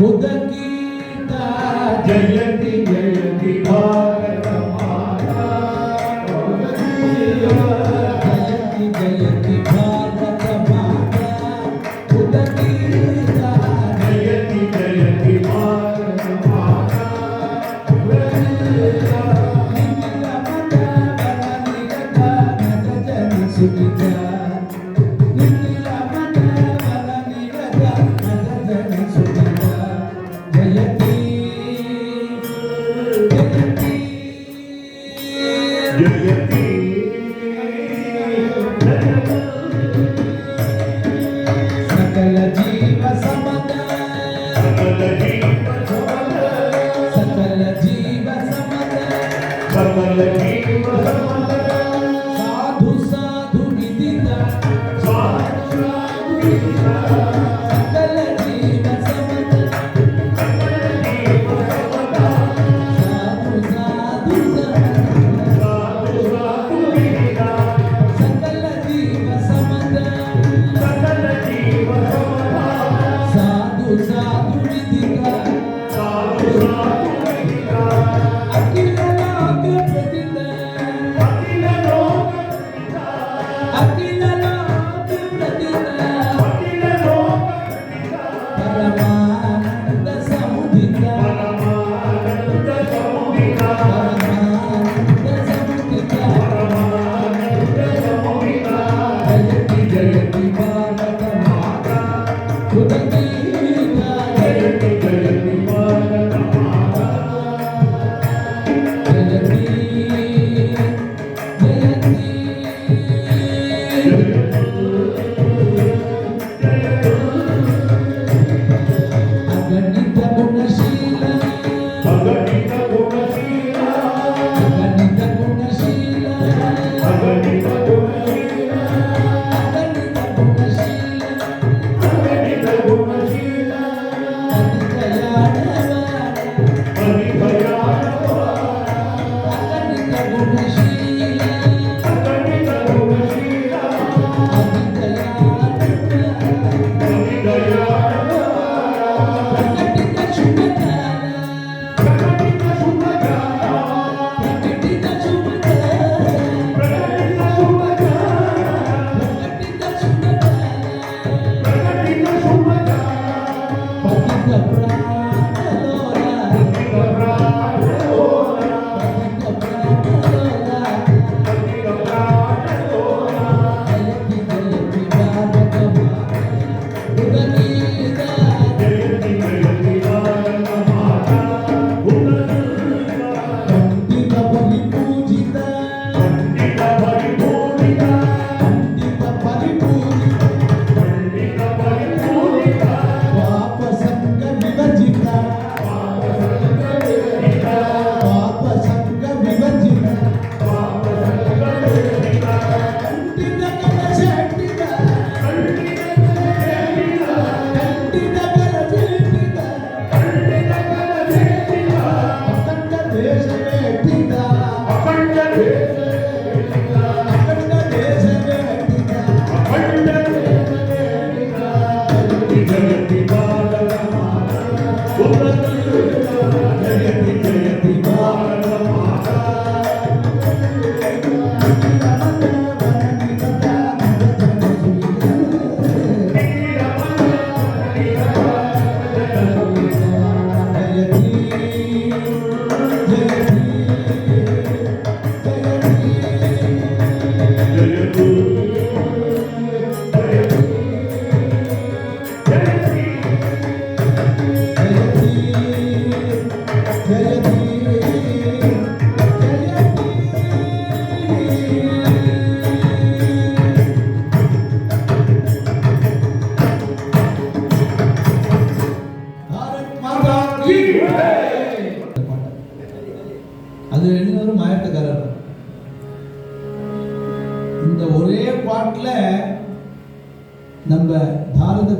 உதகீதா ஜெயந்தி ஜெயந்தி பா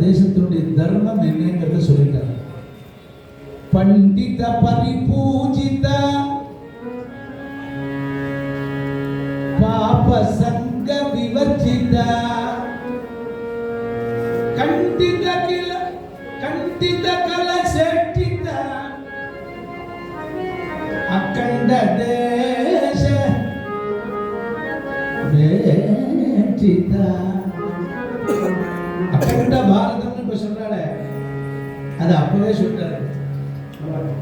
desa itu di dharma menengah itu sulit Pandita paripujita Papa sangga vivarjita Kandita kila Kandita kala sedita Akanda desa Vecita de அது அப்பவே சொல்றாரு.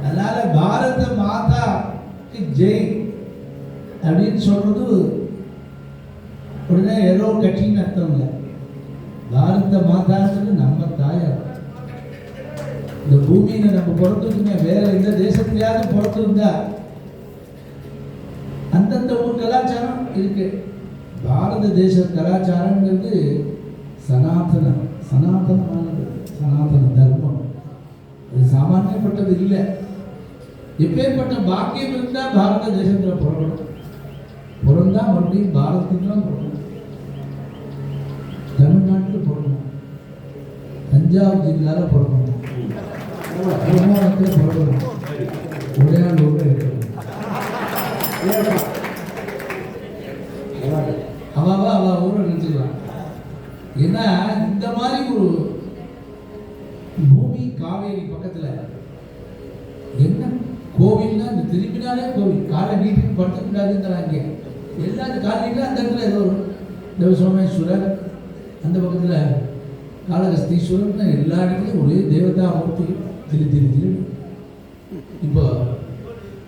அதனால பாரத மாதா ஜெய் அப்படின்னு சொல்றது உடனே ஏதோ கட்சின்னு அர்த்தம் இல்லை. பாரத மாதான்றது நம்ம தாயார் இந்த பூமியில நம்ம பிறந்திருக்குங்க வேற எந்த தேசத்துலயாவது பிறந்திருந்தா அந்தந்த ஊர் கலாச்சாரம் இருக்கு. பாரத தேச கலாச்சாரங்கிறது சனாதனம். சனாதனமானது. சனாதன தர்மம். சாமானியப்பட்டது இல்லை. எப்பேற்பட்ட பாக்கியம் இருந்தால் பாரத தேசத்தில் பிறக்கணும். பிறந்தா மறுபடியும் பாரதத்துக்கு தான் பிறக்கணும். தமிழ்நாட்டில் பிறக்கணும். தஞ்சாவூர் ஜில்லால பிறக்கணும். கும்பகோணத்தில் பிறக்கணும். உடையாளூர்ல இருக்கணும். அவாவா ஊரை ஏன்னா இந்த மாதிரி ஒரு காவேரி பக்கத்தில். என்ன கோவில்னா இந்த திரும்பினாலே கோவில். காலை நீட்டுக்கு படுத்தக்கூடாதுங்கிறாங்க எல்லாரும் காலை நீட்டு அந்த இடத்துல ஏதோ ஒரு தேவ சோமேஸ்வரர் அந்த பக்கத்தில் காளகஸ்தீஸ்வரர் எல்லா இடத்துலையும் ஒரே தேவதா மூர்த்தி. திரு திரு திரு. இப்போ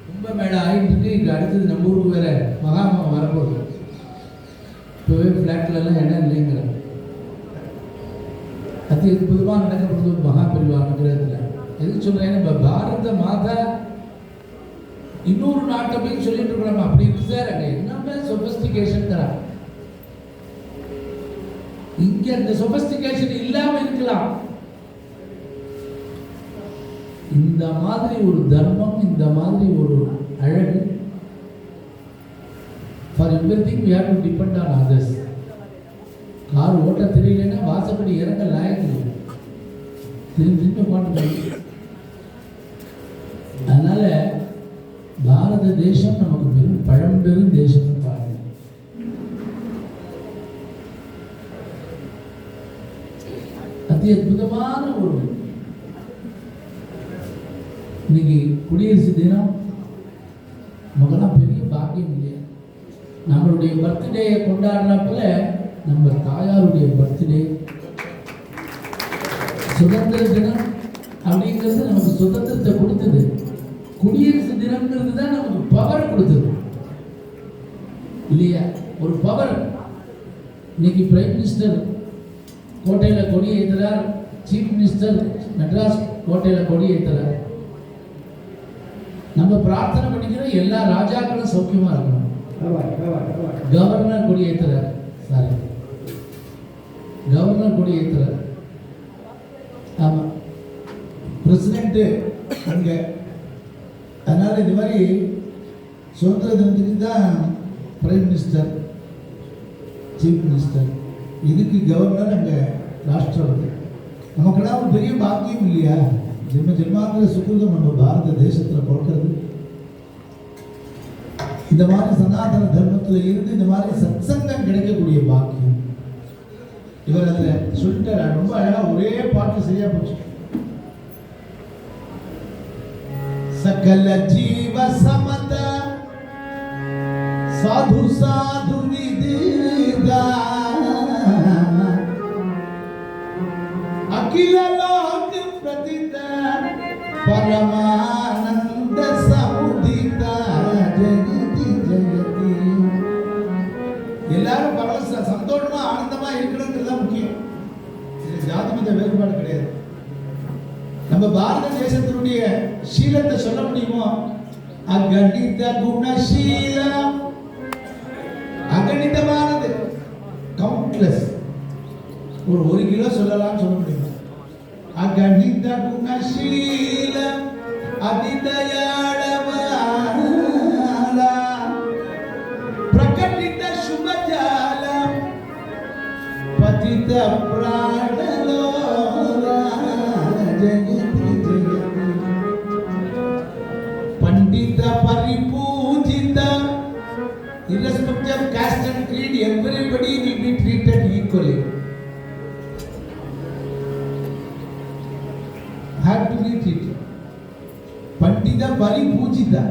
ரொம்ப மேடம் ஆகிட்டு இருக்கு இங்கே அடுத்தது நம்ம ஊருக்கு வேற மகாமா வரப்போகுது. இப்போவே ஃப்ளாட்லலாம் இடம் இல்லைங்கிறாங்க. அதி அற்புதமாக நடக்கப்படுது ஒரு மகாபரிவா அனுகிரகத்தில் எதுக்கு சொல்றேன் இப்போ பாரத மாதா இன்னொரு நாட்டை போய் சொல்லிட்டு இருக்கிறோம் அப்படி இருக்கு சார். அங்கே எல்லாமே சொபஸ்டிகேஷன் தரான் இங்க அந்த சொபஸ்டிகேஷன் இல்லாம இருக்கலாம். இந்த மாதிரி ஒரு தர்மம் இந்த மாதிரி ஒரு அழகு for everything we have to depend on others car ஓட்ட தெரியலன்னா வாசப்படி இறங்க லாயக்கு திரும்பி திரும்ப அந்த தேசம் நமக்கு பெரும் பழம்பெரும் தேசம் அதி அற்புதமான ஒரு இன்னைக்கு குடியரசு தினம். நமக்கெல்லாம் பெரிய பாக்கியம் இல்லையா? நம்மளுடைய பர்த்டேயை கொண்டாடுறப்பல நம்ம தாயாருடைய பர்த்டே சுதந்திர தினம் அப்படிங்கிறது நமக்கு சுதந்திரத்தை கொடுத்தது. குடியரசு தினம்ங்கிறது தான் நமக்கு பவர் கொடுத்தது. இல்லையா? ஒரு பவர் இன்னைக்கு பிரைம் மினிஸ்டர் கோட்டையில் கொடி ஏற்றுறார் சீஃப் மினிஸ்டர் மெட்ராஸ் கோட்டையில் கொடி ஏற்றுறார் நம்ம பிரார்த்தனை பண்ணிக்கிறோம் எல்லா ராஜாக்களும் சௌக்கியமாக இருக்கணும். கவர்னர் கொடி ஏற்றுறார் சாரி கவர்னர் கொடி ஏற்றுறார் ஆமாம் பிரசிடென்ட்டு அங்கே அதனால் இந்த மாதிரி சுதந்திர தினத்துக்கு தான் பிரைம் மினிஸ்டர் சீஃப் மினிஸ்டர் இதுக்கு கவர்னர் அங்கே ராஷ்டிரபதி. நமக்கெல்லாம் ஒரு பெரிய பாக்கியம் இல்லையா? ஜென்ம ஜென்மாந்திர சுக்கிருதம் நம்ம பாரத தேசத்தில் பிறக்கிறது. இந்த மாதிரி சனாதன தர்மத்தில் இருந்து இந்த மாதிரி சத்சங்கம் கிடைக்கக்கூடிய பாக்கியம். இவர் அதில் சொல்லிட்டார். ரொம்ப அழகாக ஒரே பாட்டு சரியா போச்சு. சகல ஜீவ சமத சாது சாது விதிதா அகில லோக பிரதித பரமானந்த சமுதித ஜெகதி ஜெகதி எல்லாரும் பரவச சந்தோஷமா ஆனந்தமா இருக்கணுங்கிறது தான் முக்கியம் இது ஜாதி மத வேறுபாடு கிடையாது நம்ம பாரத தேசத்தினுடைய சீலத்தை சொல்ல முடியுமோ? அகணித குணசீலம் அகணிதமானது. கவுண்ட்லெஸ் ஒரு ஒரு கிலோ சொல்லலாம்னு சொல்ல முடியுமா? அகணித குணசீலம் அதிதயாளவால பிரகடித சுபஜாலம். பதித பிராண of caste and creed, everybody will be treated equally. Have to be treated. Pandita Paripujita.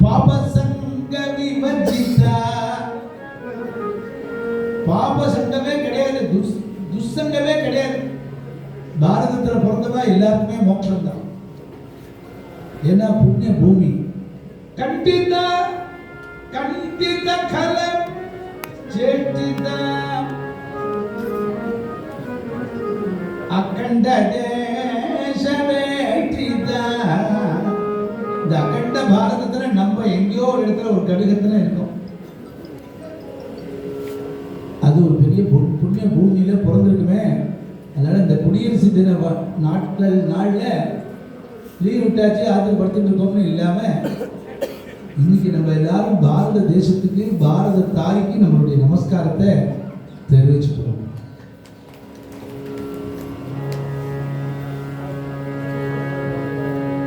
Papa Sangha Vivajita. Papa Sangame கிடையாது துஷ்சங்கமே கிடையாது பாரதத்தில் பிறந்தவா எல்லாருக்குமே மோட்சம் தான் ஏன்னா புண்ணிய பூமி கண்டித்தா கண்டித கலம் சேட்டித அகண்ட தேசவேட்டித இந்த அகண்ட பாரதத்துல நம்ம எங்கேயோ ஒரு இடத்துல ஒரு கடுகத்துல இருக்கோம். அது ஒரு பெரிய புண்ணிய பூமியில பிறந்திருக்குமே. அதனால இந்த குடியரசு தின நாட்கள் நாள்ல லீவ் விட்டாச்சு ஆத்திர படுத்துட்டு இருக்கோம்னு இல்லாம இன்னைக்கு நம்ம எல்லாரும் பாரத தேசத்துக்கு பாரத தாய்க்கு நம்மளுடைய நமஸ்காரத்தை தெரிவிச்சுக்கிறோம்.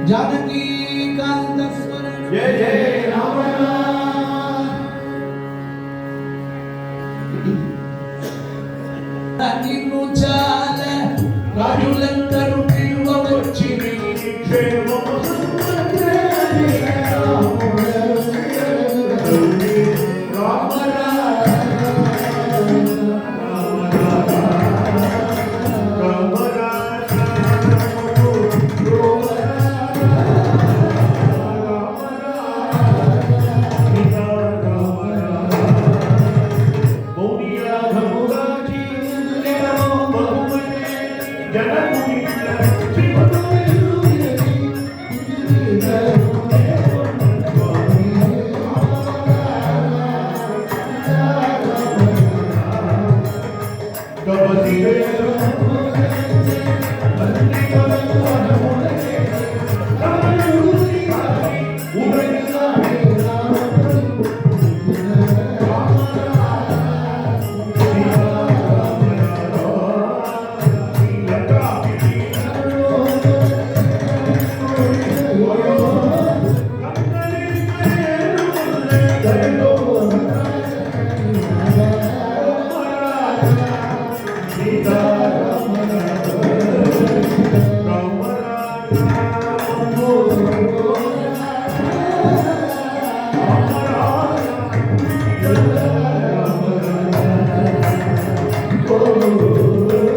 ஜானகி Oh,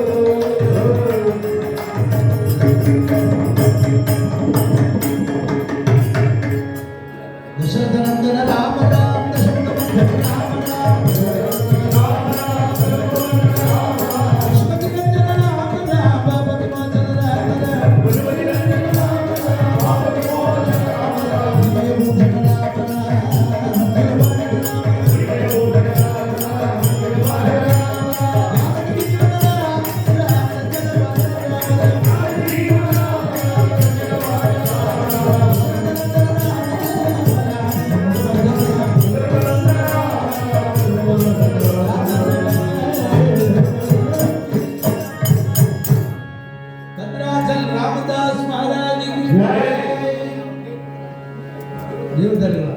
देवदर्गा